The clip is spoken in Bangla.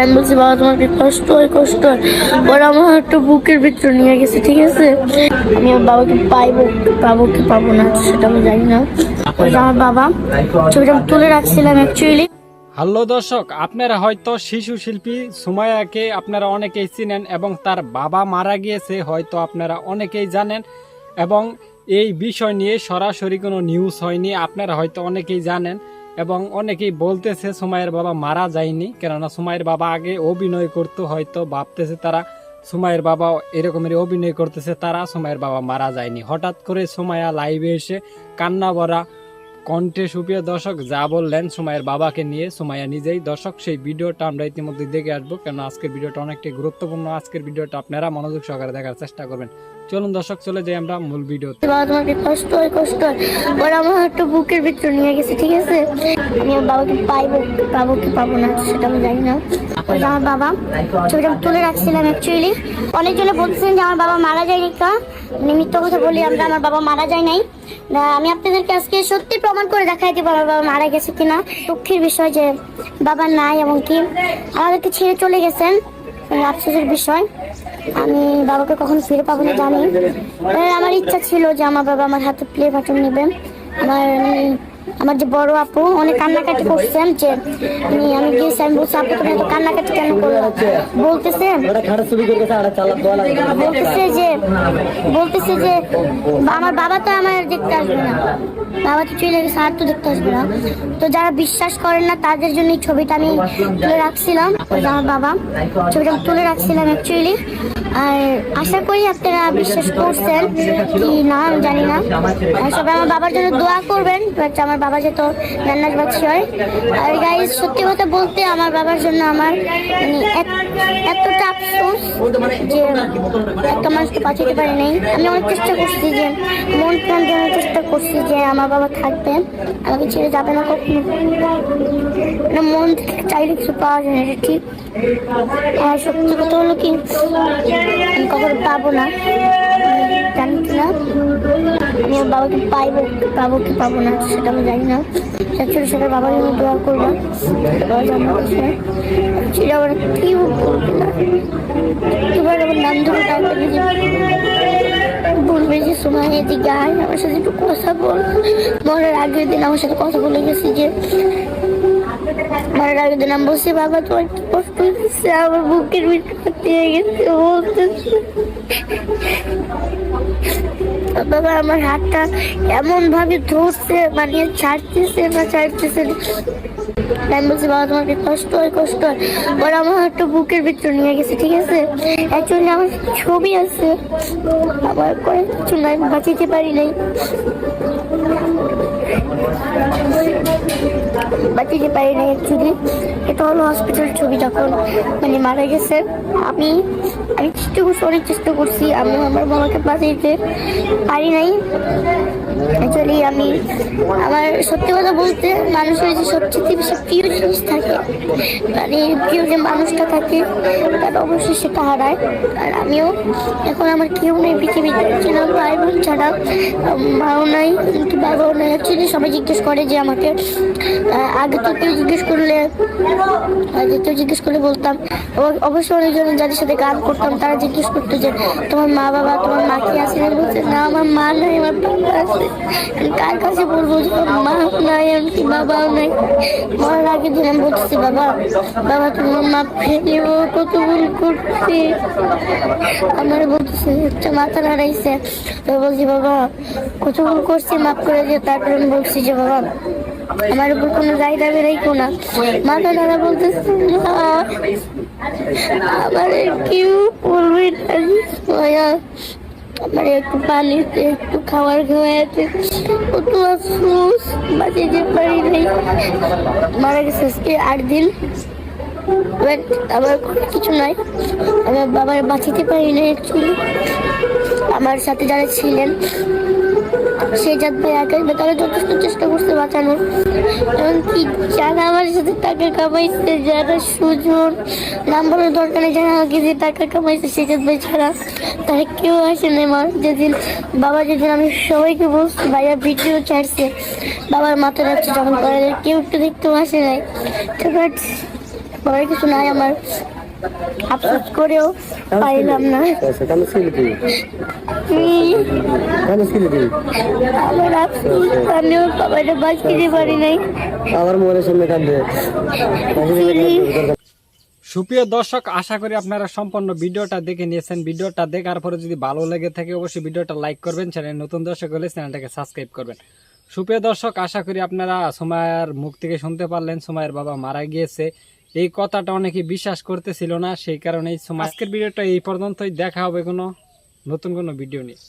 আমি বলছি, বাবা, তোমার কি কষ্ট হয় কষ্ট হয়? আমার একটু বুকের ভিতরে নিয়ে গেছে, ঠিক আছে? আমি আমার বাবাকে পাইবো, পাবো কি পাবো না, সেটা আমি জানি না। ওই আমার বাবা, ছবিটা তুলে রাখছিলাম অ্যাকচুয়ালি হ্যালো দর্শক, আপনারা হয়তো শিশু শিল্পী সুমায়াকে আপনারা অনেকেই চিনেন এবং তার বাবা মারা গিয়েছে, হয়তো আপনারা অনেকেই জানেন। এবং এই বিষয় নিয়ে সরাসরি কোনো নিউজ হয়নি, আপনারা হয়তো অনেকেই জানেন। এবং অনেকেই বলতেছে সুমাইয়ের বাবা মারা যায়নি, কেননা সুমাইয়ের বাবা আগে অভিনয় করতো, হয়তো ভাবতেছে তারা সুমাইয়ের বাবা এরকমের অভিনয় করতেছে, তারা সুমাইয়ের বাবা মারা যায়নি। হঠাৎ করে সুমাইয়া লাইভে এসে কান্না ভরা কণ্ঠে, সুপ্রিয় দর্শক, যা বললেন সুমাইয়ের বাবাকে নিয়ে, সুমাইয়া নিজেই দর্শক, সেই ভিডিওটা আমরা ইতিমধ্যে দেখে আসব কেন আজকের ভিডিওটা অনেকটাই গুরুত্বপূর্ণ। আজকের ভিডিওটা আপনারা মনোযোগ সহকারে দেখার চেষ্টা করবেন। চলুন দর্শক, চলে যাই আমরা মূল ভিডিওতে। বাবা তোমার কি কষ্ট হয় কষ্ট হয়। ওরা আমার একটু বুকের ভিতরে নিয়ে গেছে, ঠিক আছে? আমি আমার বাবাকে পাইবো পাবো কি পাবো না, সেটা আমি জানি না। আমার বাবা, ছবিটা তুলে রাখছিলাম অ্যাকচুয়ালি অনেকজনে বলছেন যে আমার বাবা মারা যায়নি কা? নিমিত্ত কথা বলি আমরা, আমার বাবা মারা যায় নাই। আমি আপনাদেরকে আজকে সত্যি প্রমাণ করে দেখাই দিব আমার বাবা মারা গেছে কিনা। দুঃখের বিষয় যে বাবা নাই এবং কি আমাদেরকে ছেড়ে চলে গেছেন, আফসোসের বিষয়। আমি বাবাকে কখন ফিরে পাবো না জানি। আমার ইচ্ছা ছিল যে আমার বাবা আমার হাতে প্লে বাটন নেবেন আমার উম, আমার যে বড় আপু অনেক কান্নাকাটি করছেন যে, আমি গিয়েছি, আমি বলছি, আপু, তুমি এত কান্নাকাটি কেন করল? বলতেছে বলতেছে যে বলতেছে যে আমার বাবা তো আমার দেখতে আসবে না। বাবা তো চলে গেছে, আর তো দেখতে আসবে না। তো যারা বিশ্বাস করেন না, তাদের জন্য এই ছবিটা আমি তুলে রাখছিলাম। আমার বাবা, ছবিটা তুলে রাখছিলাম অ্যাকচুয়ালি আর আশা করি আপনারা বিশ্বাস করছেন কি না জানি না। সবাই আমার বাবার জন্য দোয়া করবেন বাট আমার বাবা যেত রান্নার বাচ্চা হয়। আর গাইজ সত্যি কথা বলতে আমার বাবার জন্য আমার মানে এত- এতটা আফসোস যে একটা মানুষকে বাঁচাতে পারি নাই। আমি অনেক চেষ্টা করছি যে, মন প্রাণ চেষ্টা করছি যে আমার বাবা থাকবে। আমাকে ছেড়ে যাবে না কখনো? মানে মন থেকে চাইলে কিছু পাওয়া যায় না ঠিক। আর সত্যি কথা হলো কি, আমি কখনো পাবো না। জানি না আমি আমার বাবাকে পাইবো পাবো কি পাবো না, সেটা আমি জানি না। অ্যাকচুয়ালি সেটা বাবার জন্য দোয়া করব। বাবা জানা আছে অ্যাকচুয়ালি আমার কি বলবে আমার নাম ধরে ডাকবে যে বলবে যে সময় এদিকে আয় আমার সাথে একটু কথা বল। মরার আগের দিন আমার সাথে কথা বলে গেছি যে, মরার আগের দিন আমি বসে বাবা, তোমার কষ্ট হচ্ছে? আমার বুকের ভিতরে গেছে, বলতেছে। বাবা, আমার হাতটা এমন ভাবে ধরছে মানে ছাড়তেছে না, ছাড়তেছে। আমি বলছি, বাবা তোমার কি কষ্ট হয় কষ্ট হয়। ওরা আমার হাতটা বুকের ভিতরে নিয়ে গেছে, ঠিক আছে? অ্যাকচুয়ালি আমার ছবি আছে। আমার করে কিছু নাই বাঁচিতে পারি নাই। বাঁচাতে পারি নাই অ্যাকচুয়ালি এটা হলো হসপিটাল ছবি যখন মানে মারা গেছে। আমি আমি চেষ্টা করছি, অনেক চেষ্টা করছি। আমি আমার বাবাকে বাঁচাইতে পারি নাই। অ্যাকচুয়ালি আমি, আমার সত্যি কথা বলতে মানুষের যে সবচেয়ে বেশি প্রিয় জিনিস থাকে মানে প্রিয় যে মানুষটা থাকে, তার অবশ্যই সেটা হারায়। আর আমিও এখন আমার কেউ নেই পৃথিবীতে। ছিল ভাই বোন ছাড়া মাও নাই বাবাও নাই। অ্যাকচুয়ালি সবাই জিজ্ঞেস করে যে আমাকে আগে তো কেউ জিজ্ঞেস করলে, আগে কেউ জিজ্ঞেস করলে বলতাম। অব- অবশ্যই অনেকজন যাদের সাথে গান করতাম, তারা জিজ্ঞেস করতো যে, তোমার মা বাবা, তোমার মা কি আছে? বলছে, না, আমার মা নাই, আমার বাবা আছে। কার কাছে বলব যে মা নাই এমনকি বাবাও নাই? মরার আগে দিন আমি বলতেছি, বাবা বাবা, তোমার মা ফেলিও কত ভুল করছি। আমার বলতেছে, একটা মাথা নাড়াইছে। তো বলছি, বাবা, কত ভুল করছি, মাফ করে দিয়ে তারপরে আমি বলছি যে, বাবা আমার উপর কোনো দাবি রেখো না। মাথা দাদা বলতেছে "না, আমার কেউ বলবে আমার একটু পানি একটু খাবার খাওয়াতে কত আফসোস বাঁচাতে পারি নাই। মারা গেছে আজকে আট দিন। আমার কিছু নাই। আমার বাবার বাঁচাতে পারি না অ্যাকচুয়ালি আমার সাথে যারা ছিলেন সেই জাত ভাই একাই তারা যথেষ্ট চেষ্টা করছে বাঁচানোর। এমনকি যারা আমার সাথে টাকা কামাইছে, যারা সুজন নাম্বারের দরকার নেই, যারা আমাকে যে টাকা কামাইছে সেই জাত ভাই ছাড়া, তারা কেউ আসে না আমার যেদিন বাবা, যেদিন আমি সবাইকে বলছি, ভাইয়া, ভিডিও ছাড়ছে। বাবার মাথা রাখছে যখন কেউ একটু দেখতেও আসে নাই। তো but করার কিছু নাই আমার। আফসোস করেও পাইলাম না। আমার আফসোস আমি ওর বাবাটা বাঁচিয়ে পারি নাই। মোবাইলের সামনে কাঁদবে সুপ্রিয় দর্শক আশা করি আপনারা সম্পূর্ণ ভিডিওটা দেখে নিয়েছেন। ভিডিওটা দেখার পরে যদি ভালো লেগে থাকে অবশ্যই ভিডিওটা লাইক করবেন চ্যানেল নতুন দর্শক হলে চ্যানেলটাকে সাবস্ক্রাইব করবেন। সুপ্রিয় দর্শক আশা করি আপনারা সময়ের মুখ থেকে শুনতে পারলেন। সময়ের বাবা মারা গিয়েছে। এই কথাটা অনেকে বিশ্বাস করতেছিল না, সেই কারণে আজকের ভিডিওটা এই পর্যন্তই। দেখা হবে কোনো নতুন কোনো ভিডিও নিয়ে।